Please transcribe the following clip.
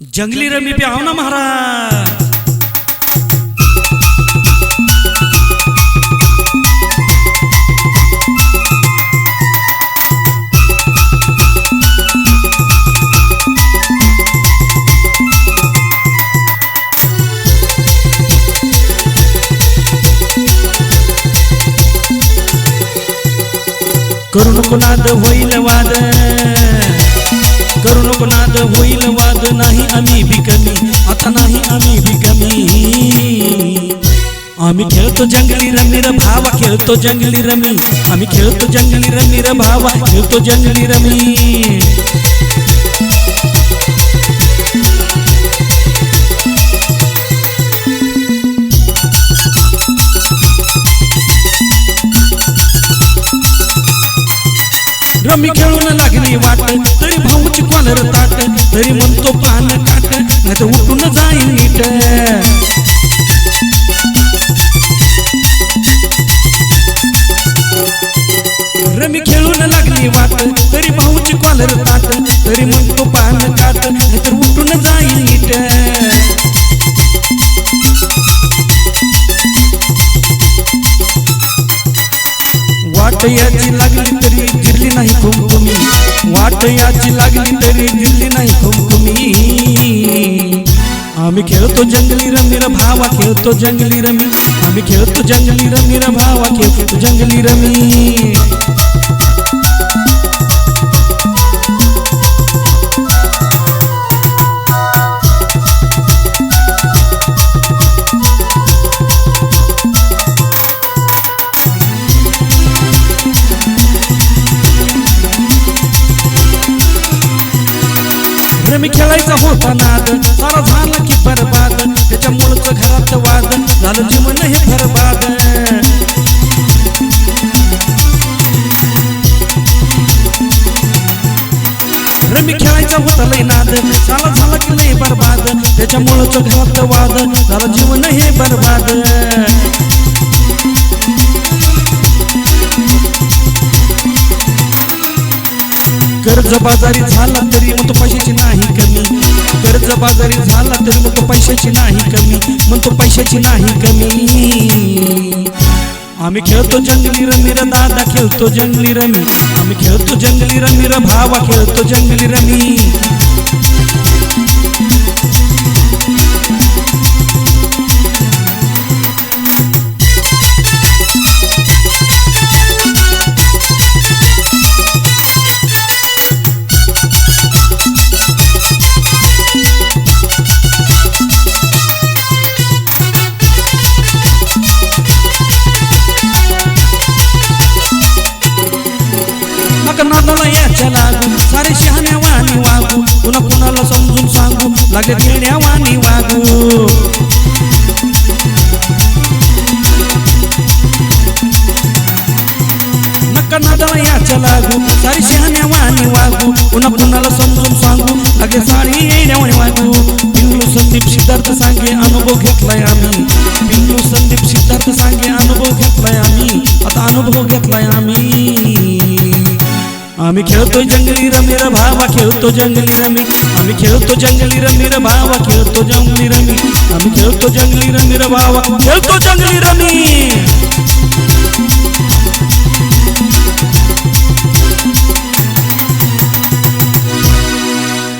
जंगली रमी पे आओ ना महाराज करू नको होईल वाद? करू नको नाद होईल वाद नाही आम्ही बिकमी आता नाही आम्ही बिकमी आम्ही खेळतो जंगली रमी र भावा खेळतो जंगली रमी. आम्ही खेळतो जंगली रमी र भावा खेळतो जंगली रमी. रमी खेळून लागली वाट. तरी ताट तरी म्हणतो पान काट नाही तर उठून जाईल नीट. रमी खेळून लागली वाट तरी भाऊची कॉलर ताट तरी म्हणतो पान काट नाही तर उठून जाईल नीट. वाट याची लागली तरी जिरली नाही खूप. वाट याची लागली तरी दिली नाही कुमकुमी आम्ही खेळतो जंगली रमीर भावा खेळतो जंगली रमी. आम्ही खेळतो जंगली रमीर भावा खेळतो जंगली रमी. मी खेळायचा होता नाद. सारा झाला की बरबाद. त्याच्या मुळचं घरात वाद. झालं जीवन हे बरबाद रमी खेळायचा होता लय नाद. सारा झाला की लय बरबाद. त्याच्या मुळचं घरात वाद. झालं जीवन हे बरबाद. कर्ज बाजारी झाला तरी मग तो पैशाची नाही कमी. कर्ज बाजारी झाला तरी मग तो पैशाची नाही कमी. मग तो पैशाची नाही कमी. आम्ही खेळतो जंगली रमी र दादा खेळतो जंगली रमी आम्ही खेळतो जंगली रमी र भावा खेळतो जंगली रमी सांगू लागे गिरण्या वाणी वागू. नका नादाला याच्या लागू. सारी शहाण्या वाणी वागू. पुन्हा कुणाला समजून सांगू. लागे सारी येण्या वाणी वागू. पिंगलू संदीप सिद्धार्थ सांगे अनुभव घेतलाय आम्ही. पिंगलू संदीप सिद्धार्थ सांगे अनुभव घेतलाय आम्ही. आता अनुभव घेतलाय आम्ही. आम्ही खेळतो जंगली रमी र भावा खेळतो जंगली रमी. आम्ही खेळतो जंगली रमी र भावा खेळतो जंगली रमी आम्ही खेळतो जंगली रमी र भावा खेळतो जंगली रमी